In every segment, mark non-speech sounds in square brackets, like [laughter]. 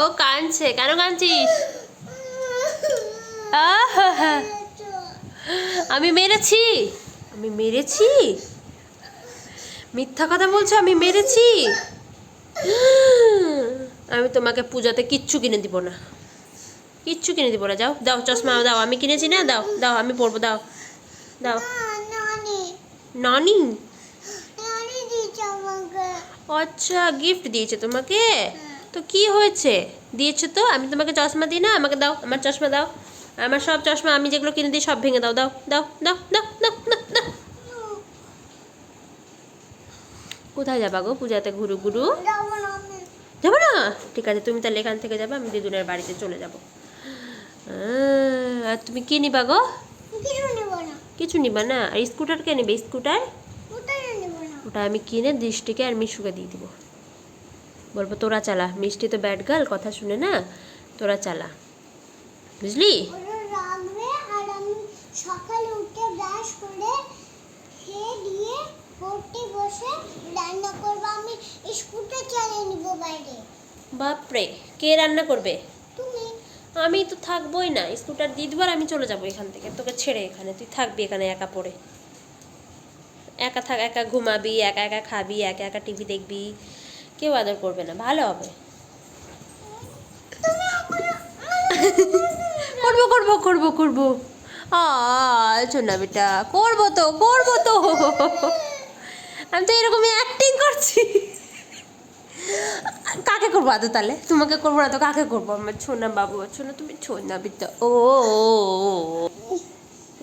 ও কাঁদছে। কেন কাঁদছিস! আমি মেরেছি। আমি মেরেছি? মিথ্যা কথা বলছো আমি মেরেছি? আমি তোমাকে পূজাতে কিচ্ছু কিনে দিব না। কিচ্ছু কিনে দিব না। যাও দাও চশমা দাও। আমি কিনেছি না? দাও দাও আমি পরবো দাও। দাও। ননি? আচ্ছা গিফট দিয়েছে তোমাকে? তো কি হয়েছে? দিয়েছে তো? আমি তোমাকে চশমা দিই না? আমাকে দাও আমার চশমা দাও। আমার সব চশমা আমি যেগুলো কিনে দিই সব ভেঙে দাও দাও দাও দাও দাও দাও দাও দাও। কোথায় যাবা গো পূজাতে ঘুরু ঘুরু? যাব না? ঠিক আছে তুমি তাহলে এখান থেকে যাবে আমি দিদুনের বাড়িতে চলে যাব। আর তুমি কি নিবা গো? কিছু নিবা না। আর স্কুটার কে নেবে? স্কুটার? ওটা আমি কিনে দৃষ্টিকে আর মিশুকে দিয়ে দিব। বলব তোরা চালা। মিষ্টি তো ব্যাড গার্ল কথা শুনে না? তোরা চালা। বুঝলি? সকালে উঠে ব্রাশ করে খেয়ে দিয়ে পড়তে বসে রান্না করব। আমি স্কুটার চালিয়ে নিব বাইরে। বাপরে কে রান্না করবে? তুমি। আমি তো থাকবোই না। স্কুটার দিয়ে দিব আর আমি চলে যাব এখান থেকে। তোকে ছেড়ে এখানে। তুই থাকবি এখানে একা পড়ে। একা থাক একা ঘুমাবি একা একা খাবি একা একা টিভি দেখবি। কেউ আদর করবে না, ভালো হবে। করব করব করব করব। আচ্ছা না বেটা, করব তো করব তো। আমি তো এরকমই অ্যাক্টিং করছি। কাকে করব আদৌ তাহলে? তোমাকে করব না তো কাকে করব? আমার ছোনা বাবু ছোনা তুমি ছোনা বিদ্যা ও।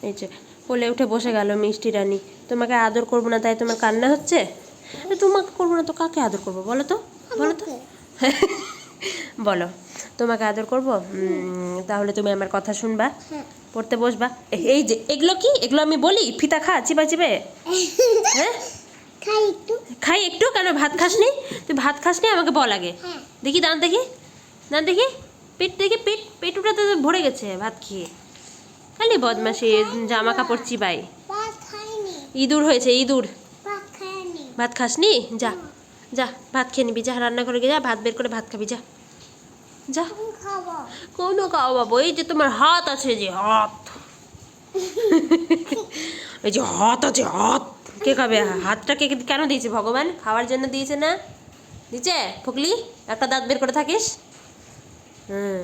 এই যে, কোলে উঠে বসে গেল মিষ্টি রানী। তোমাকে আদর করব না তাই তোমার কান্না হচ্ছে? তোমাকে করব না তো কাকে আদর করব বলো তো? বলো তো। বলো। তোমাকে আদর করব? তাহলে তুমি আমার কথা শুনবা হ্যাঁ। পড়তে বসবা। এই যে এগুলো কি? এগুলো আমি বলি? ফিতা খা চিবা চিবে হ্যাঁ? খাই একটু। কেন ভাত খাসনি? তুই ভাত খাস খাসনি? আমাকে বল আগে। হ্যাঁ। দেখি দাঁত দেখি। দাঁত দেখি। পেট দেখি পেট পেটুটাতে তো ভরে গেছে ভাত খেয়ে। খালি বদমাসি জামা কাপড় চিবাই। ইঁদুর হয়েছে ইঁদুর। ভাত খাসনি? যা যা ভাত খেয়ে নিবি। যা রান্নাঘরে গিয়ে যা ভাত বের করে ভাত খাবি যা। যা। কোনো খাও বাবু এই যে তোমার হাত আছে যে হাত। [laughs] এই যে হাত আছে হাত। কে খাবে? হাতটা কে কেন দিয়েছে ভগবান? খাওয়ার জন্য দিয়েছে না? দিয়েছে? ফুকলি একটা দাঁত বের করে থাকিস। হুম।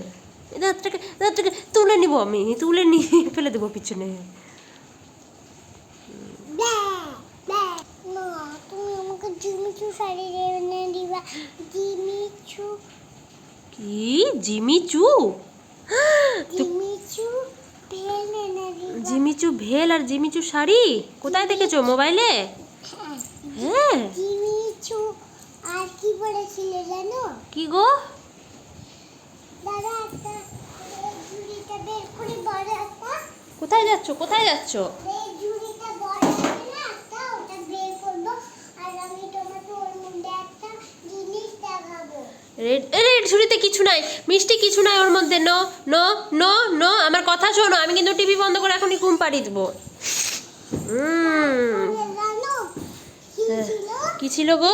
এই দাঁতটাকে দাঁতটাকে তুলে নিব আমি। তুলে নিয়ে ফেলে দেবো পিছনে ব্যা, ব্যা। না তুমি আমাকে জিমিচু শাড়ি এনে দিবা জিমিচু কি? জিমিচু জিমিচু পেন এনে দিবা জিমিচু ভেল আর জিমিচু শাড়ি? কোথায় দেখেছ? মোবাইলে? হ্যাঁ, জিমিচু আর কি পড়েছিলে জানো? কি গো? দাদা একটা ঝুড়িটা বের করে বড় একটা। কোথায় যাচ্ছো? কোথায় যাচ্ছো এই ঝুড়িটা বড় আছে না একটা ওটা বের করব আর আমি তোমাকে ওর মধ্যে একটা জিনিস দেখাবো রেড রেড ঝুড়িতে কিছু নাই। মিষ্টি কিছু নাই ওর মধ্যে। নো নো নো নো আমার কথা শোনো আমি কিন্তু টিভি বন্ধ করে এখনই ঘুম পাড়িয়ে দেবো কি। ছিল গো?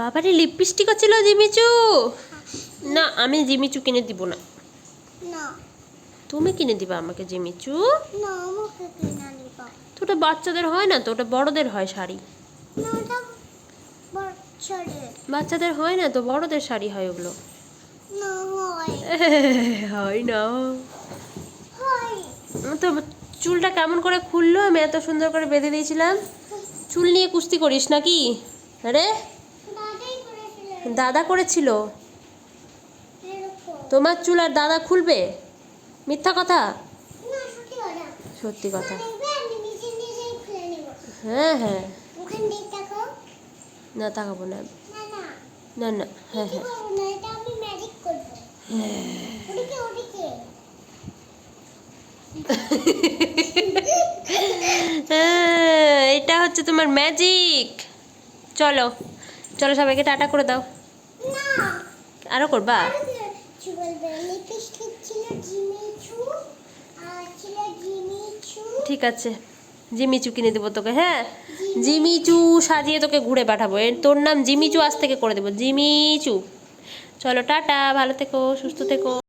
বাবারে লিপস্টিক ছিল জিমিচু না আমি জিমিচু কিনে দিব না। তুমি কিনে দিবা আমাকে জিমিচু না আমাকে কিনা নিবা তো ওটা বাচ্চাদের হয় না তো? ওটা বড়দের হয় শাড়ি। না ওটা বাচ্চাদের? হয় না তো? বড়দের শাড়ি হয় ওগুলো। না হয়। [laughs] হয় না। তো চুলটা কেমন করে খুললো? আমি এত সুন্দর করে বেঁধে দিয়েছিলাম। চুল নিয়ে কুস্তি করিস নাকি? আরে? দাদা করেছিল? তোমার চুল আর দাদা খুলবে? মিথ্যা কথা? সত্যি কথা। হ্যাঁ হ্যাঁ। না, তাকাবো না। না না হ্যাঁ হ্যাঁ।, হ্যাঁ এটা হচ্ছে তোমার ম্যাজিক চলো চলো সবাইকে টাটা করে দাও। আরও করবা? ঠিক আছে। জিমিচু কিনে দেবো তোকে হ্যাঁ? জিমিচু সাজিয়ে তোকে ঘুরে পাঠাবো। এর তোর নাম জিমিচু আজ থেকে করে দেবো, জিমিচু। চলো, টাটা, ভালো থেকো, সুস্থ থেকো।